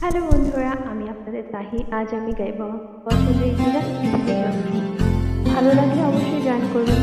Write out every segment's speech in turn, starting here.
Hello বন্ধুরা আমি আপনাদের তাহি আজ আমি গাইব পছন্দের। ভালো লাগলে অবশ্যই জয়েন করবেন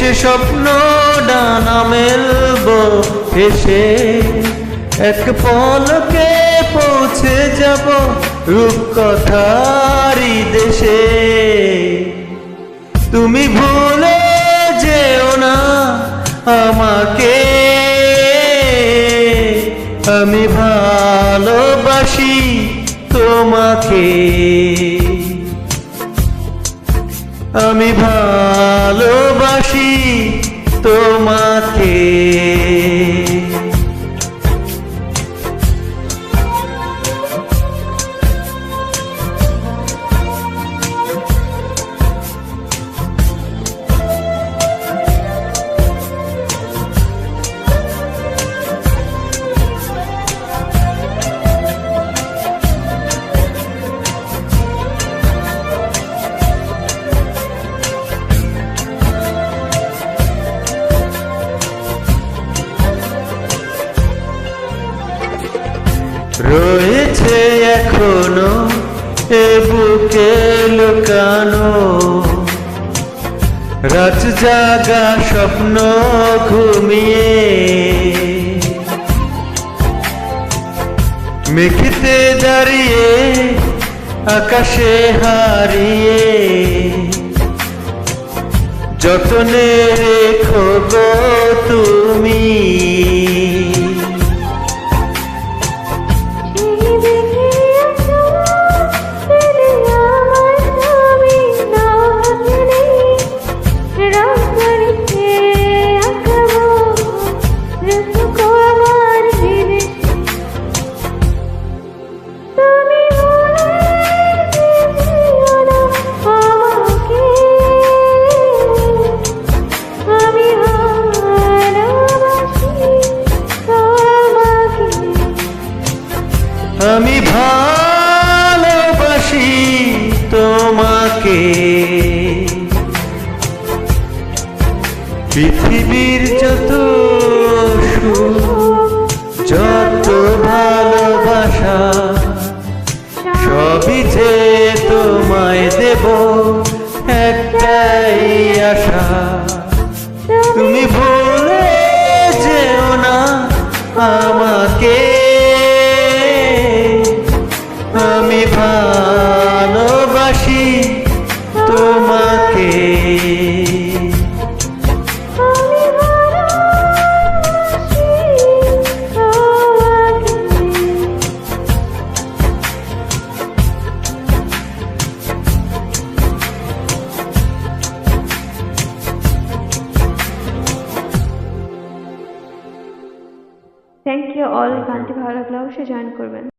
বেশি স্বপ্ন ডানা মেলব এসে এক পলকে পৌঁছে যাব রূপকথারই দেশে। তুমি ভুলে যেও না আমাকে। আমি ভালোবাসি তোমাকে। আমি ভালোবাসি তোমাকে। রয়েছে এখনও এ বুকে লুকানো। রাত জাগা স্বপ্ন ঘুমিয়ে। মেঘেতে দাঁড়িয়ে, আকাশে হারিয়ে। যতনে রেখো তুমি। পৃথিবীর যত যত ভালোবাসা, সবই যে তোমায় দেব, একটাই আশা। তুমি ভুলে যেও না আমাকে, আমি ভাব ইউ অল গানটি ভালো লাগলে অবশ্যই জয়েন করবেন।